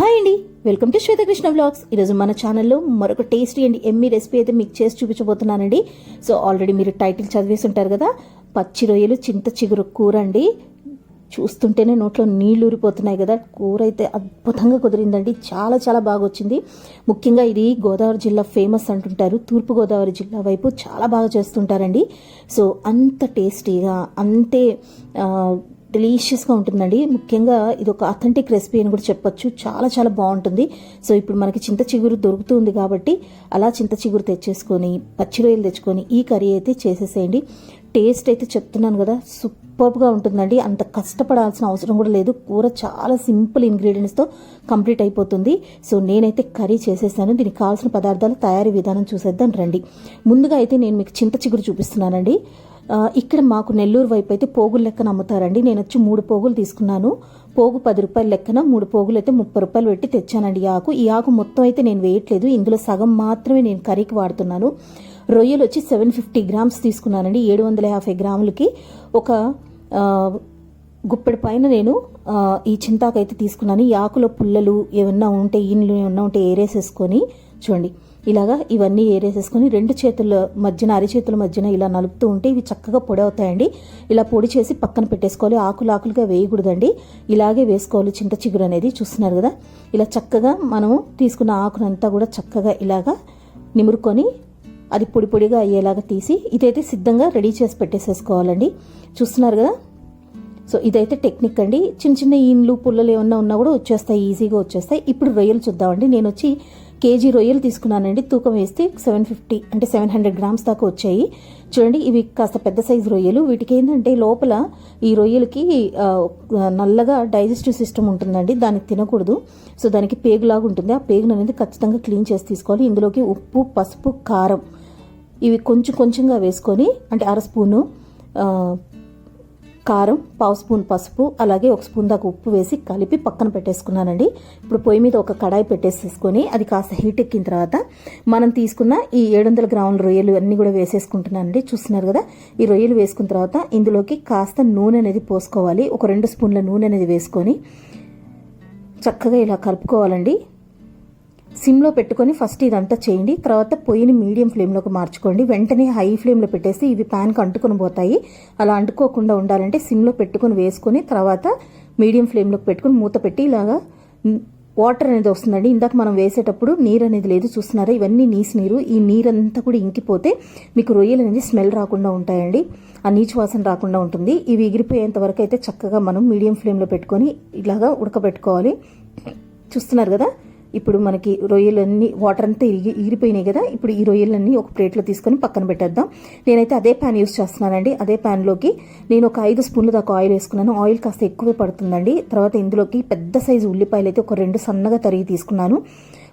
Hi అండి. Welcome to Swetha Krishna blogs ఈరోజు మన ఛానల్లో మరొక టేస్టీ అండ్ ఎమ్మి రెసిపీ అయితే మీకు చేసి చూపించబోతున్నానండి. సో ఆల్రెడీ మీరు టైటిల్ చదివేసి ఉంటారు కదా పచ్చి రొయ్యలు చింత చిగురు కూర అండి. చూస్తుంటేనే నోట్లో నీళ్ళు ఊరిపోతున్నాయి కదా కూర అయితే అద్భుతంగా కుదిరిందండి. చాలా చాలా బాగా వచ్చింది ముఖ్యంగా ఇది గోదావరి జిల్లా ఫేమస్ అంటుంటారు. తూర్పుగోదావరి జిల్లా వైపు చాలా బాగా చేస్తుంటారండి. సో అంత టేస్టీగా అంతే డెలీషియస్గా ఉంటుందండి. ముఖ్యంగా ఇది ఒక అథెంటిక్ రెసిపీ అని కూడా చెప్పొచ్చు. చాలా చాలా బాగుంటుంది. సో ఇప్పుడు మనకి చింత చిగురు దొరుకుతుంది కాబట్టి అలా చింత చిగురు తెచ్చేసుకొని పచ్చి రొయ్యలు తెచ్చుకొని ఈ కర్రీ అయితే చేసేసేయండి. టేస్ట్ అయితే చెప్తున్నాను కదా సూపర్గా ఉంటుందండి. అంత కష్టపడాల్సిన అవసరం కూడా లేదు. కూర చాలా సింపుల్ ఇంగ్రీడియంట్స్తో కంప్లీట్ అయిపోతుంది. సో నేనైతే కర్రీ చేసేసాను. దీనికి కావాల్సిన పదార్థాల తయారీ విధానం చూసేద్దాం రండి. ముందుగా అయితే నేను మీకు చింత చిగురు చూపిస్తున్నానండి. ఇక్కడ మాకు నెల్లూరు వైపు అయితే పోగులు లెక్కన అమ్ముతారండి. నేను వచ్చి మూడు పోగులు తీసుకున్నాను. పోగు పది రూపాయల లెక్కన మూడు పోగులు అయితే ముప్పై రూపాయలు పెట్టి తెచ్చానండి ఈ ఆకు. ఈ ఆకు మొత్తం అయితే నేను వేయట్లేదు. ఇందులో సగం మాత్రమే నేను కర్రీకి వాడుతున్నాను. రొయ్యలు వచ్చి సెవెన్ ఫిఫ్టీ గ్రామ్స్ తీసుకున్నానండి. ఏడు వందల యాభై గ్రాములకి ఒక గుప్పెడు పైన నేను ఈ చింతాకైతే తీసుకున్నాను. ఈ ఆకులో పుల్లలు ఏమన్నా ఉంటే ఈన్లు ఏమన్నా ఉంటే ఏరేసేసుకొని చూడండి. ఇలాగా ఇవన్నీ ఏరేసేసుకొని రెండు చేతుల మధ్యన అరిచేతుల మధ్యన ఇలా నలుపుతూ ఉంటే ఇవి చక్కగా పొడి అవుతాయండి. ఇలా పొడి చేసి పక్కన పెట్టేసుకోవాలి. ఆకులు ఆకులుగా వేయకూడదండి. ఇలాగే వేసుకోవాలి. చింత చిగురు అనేది చూస్తున్నారు కదా. ఇలా చక్కగా మనము తీసుకున్న ఆకునంతా కూడా చక్కగా ఇలాగా నిమురుకొని అది పొడి పొడిగా అయ్యేలాగా తీసి ఇదైతే సిద్ధంగా రెడీ చేసి పెట్టేసేసుకోవాలండి. చూస్తున్నారు కదా? సో ఇదైతే టెక్నిక్ అండి. చిన్న చిన్న ఈన్లు పుల్లలు ఏమన్నా ఉన్నా కూడా వచ్చేస్తాయి ఈజీగా వచ్చేస్తాయి. ఇప్పుడు రొయ్యలు చూద్దామండి. నేను వచ్చి కేజీ రొయ్యలు తీసుకున్నానండి. తూకం వేస్తే సెవెన్ ఫిఫ్టీ అంటే సెవెన్ హండ్రెడ్ గ్రామ్స్ దాకా వచ్చాయి. చూడండి ఇవి కాస్త పెద్ద సైజు రొయ్యలు. వీటికి ఏంటంటే లోపల ఈ రొయ్యలకి నల్లగా డైజెస్టివ్ సిస్టమ్ ఉంటుందండి. దానికి తినకూడదు. సో దానికి పేగులాగా ఉంటుంది. ఆ పేగును అనేది ఖచ్చితంగా క్లీన్ చేసి తీసుకోవాలి. ఇందులోకి ఉప్పు పసుపు కారం ఇవి కొంచెం కొంచెంగా వేసుకొని అంటే అర స్పూను కారం పావు స్పూన్ పసుపు అలాగే ఒక స్పూన్ దాకా ఉప్పు వేసి కలిపి పక్కన పెట్టేసుకున్నానండి. ఇప్పుడు పొయ్యి మీద ఒక కడాయి పెట్టేసేసుకొని అది కాస్త హీట్ ఎక్కిన తర్వాత మనం తీసుకున్న ఈ ఏడు వందల గ్రాముల రొయ్యలు అన్నీ కూడా వేసేసుకుంటున్నానండి. చూస్తున్నారు కదా ఈ రొయ్యలు వేసుకున్న తర్వాత ఇందులోకి కాస్త నూనె అనేది పోసుకోవాలి. ఒక రెండు స్పూన్ల నూనె అనేది వేసుకొని చక్కగా ఇలా కలుపుకోవాలండి. సిమ్లో పెట్టుకొని ఫస్ట్ ఇదంతా చేయండి. తర్వాత పొయ్యిని మీడియం ఫ్లేమ్లోకి మార్చుకోండి. వెంటనే హై ఫ్లేమ్లో పెట్టేసి ఇవి ప్యాన్కి అంటుకొని పోతాయి. అలా అంటుకోకుండా ఉండాలంటే సిమ్లో పెట్టుకొని వేసుకొని తర్వాత మీడియం ఫ్లేమ్లోకి పెట్టుకొని మూత పెట్టి ఇలాగా వాటర్ అనేది వస్తుందండి. ఇందాక మనం వేసేటప్పుడు నీరు అనేది లేదు చూస్తున్నారా? ఇవన్నీ నీసు నీరు. ఈ నీరంతా కూడా ఇంకిపోతే మీకు రొయ్యలు అనేది స్మెల్ రాకుండా ఉంటాయండి. ఆ నీచు వాసన రాకుండా ఉంటుంది. ఇవి ఎగిరిపోయేంత వరకు అయితే చక్కగా మనం మీడియం ఫ్లేమ్లో పెట్టుకొని ఇలాగా ఉడకబెట్టుకోవాలి. చూస్తున్నారు కదా? ఇప్పుడు మనకి రొయ్యలన్నీ వాటర్ అంతా ఇరిగి ఇరిగిపోయినాయి కదా ఇప్పుడు ఈ రొయ్యలన్నీ ఒక ప్లేట్లో తీసుకొని పక్కన పెట్టేద్దాం. నేనైతే అదే ప్యాన్ యూస్ చేస్తున్నానండి. అదే ప్యాన్లోకి నేను ఒక ఐదు స్పూన్లు దాకా ఆయిల్ వేసుకున్నాను. ఆయిల్ కాస్త ఎక్కువే పడుతుందండి. తర్వాత ఇందులోకి పెద్ద సైజు ఉల్లిపాయలు అయితే ఒక రెండు సన్నగా తరిగి తీసుకున్నాను.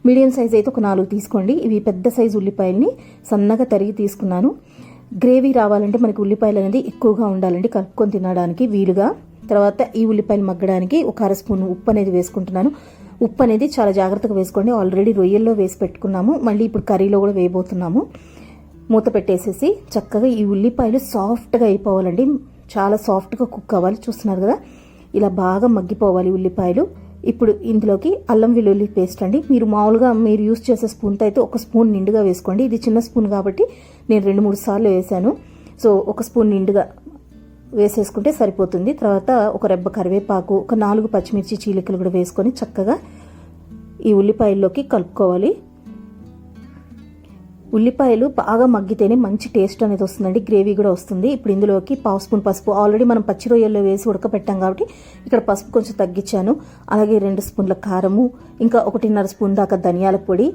మీడియం సైజ్ అయితే ఒక నాలుగు తీసుకోండి. ఇవి పెద్ద సైజు ఉల్లిపాయల్ని సన్నగా తరిగి తీసుకున్నాను. గ్రేవీ రావాలంటే మనకి ఉల్లిపాయలు అనేది ఎక్కువగా ఉండాలండి కలుపుకొని తినడానికి వీలుగా. తర్వాత ఈ ఉల్లిపాయలు మగ్గడానికి ఒక అర స్పూన్ ఉప్పు అనేది వేసుకుంటున్నాను. ఉప్పు అనేది చాలా జాగ్రత్తగా వేసుకోండి. ఆల్రెడీ రొయ్యల్లో వేసి పెట్టుకున్నాము. మళ్ళీ ఇప్పుడు కర్రీలో కూడా వేయబోతున్నాము. మూత పెట్టేసేసి చక్కగా ఈ ఉల్లిపాయలు సాఫ్ట్గా అయిపోవాలండి. చాలా సాఫ్ట్గా కుక్ అవ్వాలి. చూస్తున్నారు కదా? ఇలా బాగా మగ్గిపోవాలి ఉల్లిపాయలు. ఇప్పుడు ఇందులోకి అల్లం వెల్లుల్లి పేస్ట్ అండి. మీరు మామూలుగా మీరు యూస్ చేసే స్పూన్తో అయితే ఒక స్పూన్ నిండుగా వేసుకోండి. ఇది చిన్న స్పూన్ కాబట్టి నేను రెండు మూడు సార్లు వేసాను. సో ఒక స్పూన్ నిండుగా వేసేసుకుంటే సరిపోతుంది. తర్వాత ఒక రెబ్బ కరివేపాకు ఒక నాలుగు పచ్చిమిర్చి చీలికలు కూడా వేసుకొని చక్కగా ఈ ఉల్లిపాయల్లోకి కలుపుకోవాలి. ఉల్లిపాయలు బాగా మగ్గితేనే మంచి టేస్ట్ అనేది వస్తుందండి. గ్రేవీ కూడా వస్తుంది. ఇప్పుడు ఇందులోకి పావు స్పూన్ పసుపు. ఆల్రెడీ మనం పచ్చి రొయ్యల్లో వేసి ఉడకపెట్టాం కాబట్టి ఇక్కడ పసుపు కొంచెం తగ్గించాను. అలాగే రెండు స్పూన్ల కారము ఇంకా ఒకటిన్నర స్పూన్ దాకా ధనియాల పొడి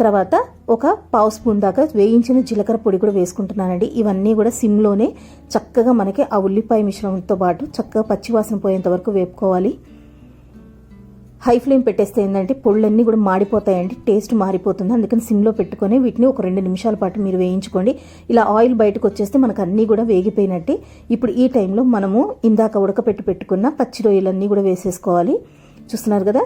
తర్వాత ఒక పావు స్పూన్ దాకా వేయించిన జీలకర్ర పొడి కూడా వేసుకుంటున్నానండి. ఇవన్నీ కూడా సిమ్లోనే చక్కగా మనకి ఆ ఉల్లిపాయ మిశ్రమంతో పాటు చక్కగా పచ్చివాసన పోయేంత వరకు వేపుకోవాలి. హై ఫ్లేమ్ పెట్టేస్తే ఏంటంటే పొళ్ళన్నీ కూడా మాడిపోతాయండి. టేస్ట్ మారిపోతుంది. అందుకని సిమ్లో పెట్టుకొని వీటిని ఒక రెండు నిమిషాల పాటు మీరు వేయించుకోండి. ఇలా ఆయిల్ బయటకు వచ్చేస్తే మనకు అన్నీ కూడా వేగిపోయినట్టే. ఇప్పుడు ఈ టైంలో మనము ఇందాక ఉడకపెట్టి పెట్టుకున్న పచ్చి రొయ్యలన్నీ కూడా వేసేసుకోవాలి. చూస్తున్నారు కదా?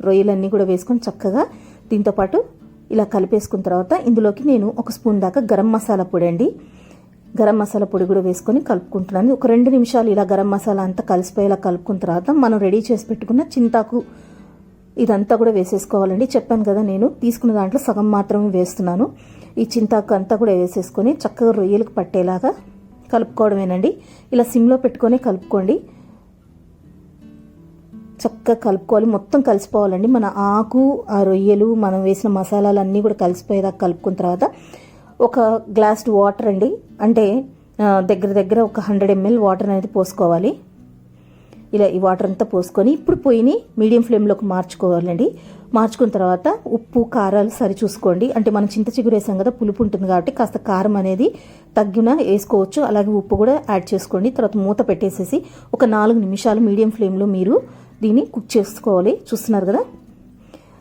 రొయ్యలన్నీ కూడా వేసుకొని చక్కగా దీంతోపాటు ఇలా కలిపేసుకున్న తర్వాత ఇందులోకి నేను ఒక స్పూన్ దాకా గరం మసాలా పొడి అండి. గరం మసాలా పొడి కూడా వేసుకొని కలుపుకుంటున్నాను. ఒక రెండు నిమిషాలు ఇలా గరం మసాలా అంతా కలిసిపోయేలా కలుపుకున్న తర్వాత మనం రెడీ చేసి పెట్టుకున్న చింతాకు ఇదంతా కూడా వేసేసుకోవాలండి. చెప్పాను కదా నేను తీసుకున్న దాంట్లో సగం మాత్రమే వేస్తున్నాను. ఈ చింతాకు అంతా కూడా వేసేసుకొని చక్కగా రొయ్యలకు పట్టేలాగా కలుపుకోవడమేనండి. ఇలా సిమ్లో పెట్టుకొని కలుపుకోండి. చక్కగా కలుపుకోవాలి. మొత్తం కలిసిపోవాలండి. మన ఆకు ఆ రొయ్యలు మనం వేసిన మసాలాలు అన్నీ కూడా కలిసిపోయేదాకా కలుపుకున్న తర్వాత ఒక గ్లాస్ వాటర్ అండి. అంటే దగ్గర దగ్గర ఒక హండ్రెడ్ ఎంఎల్ వాటర్ అనేది పోసుకోవాలి. ఇలా ఈ వాటర్ అంతా పోసుకొని ఇప్పుడు పొయ్యిని మీడియం ఫ్లేమ్లోకి మార్చుకోవాలండి. మార్చుకున్న తర్వాత ఉప్పు కారాలు సరి చూసుకోండి అంటే మనం చింత చిగురు వేసాం కదా పులుపు ఉంటుంది కాబట్టి కాస్త కారం అనేది తగ్గిన వేసుకోవచ్చు. అలాగే ఉప్పు కూడా యాడ్ చేసుకోండి. తర్వాత మూత పెట్టేసేసి ఒక నాలుగు నిమిషాలు మీడియం ఫ్లేమ్లో మీరు దీన్ని కుక్ చేసుకోవాలి. చూస్తున్నారు కదా?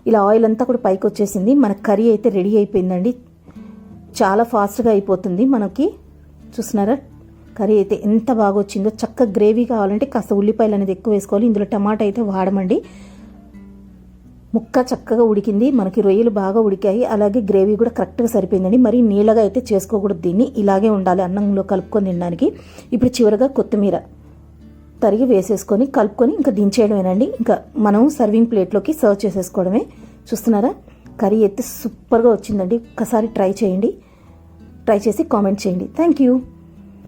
ఇలా ఆయిల్ అంతా కూడా పైకి వచ్చేసింది. మన కర్రీ అయితే రెడీ అయిపోయిందండి. చాలా ఫాస్ట్గా అయిపోతుంది మనకి. చూస్తున్నారా? కర్రీ అయితే ఎంత బాగా వచ్చిందో. చక్క గ్రేవీ కావాలంటే కాస్త ఉల్లిపాయలు అనేది ఎక్కువ వేసుకోవాలి. ఇందులో టమాటా అయితే వాడమండి. ముక్క చక్కగా ఉడికింది. మనకి రొయ్యలు బాగా ఉడికాయి. అలాగే గ్రేవీ కూడా కరెక్ట్గా సరిపోయిందండి. మరి నీళ్ళగా అయితే చేసుకోకూడదు దీన్ని. ఇలాగే ఉండాలి అన్నంలో కలుపుకొని తినడానికి. ఇప్పుడు చివరగా కొత్తిమీర. తరిగి వేసేసుకొని కలుపుకొని ఇంకా దించేయడమేనండి. ఇంకా మనం సర్వింగ్ ప్లేట్లోకి సర్వ్ చేసేసుకోవడమే. చూస్తున్నారా? కర్రీ అయితే సూపర్గా వచ్చిందండి. ఒకసారి ట్రై చేయండి. ట్రై చేసి కామెంట్ చేయండి. Thank you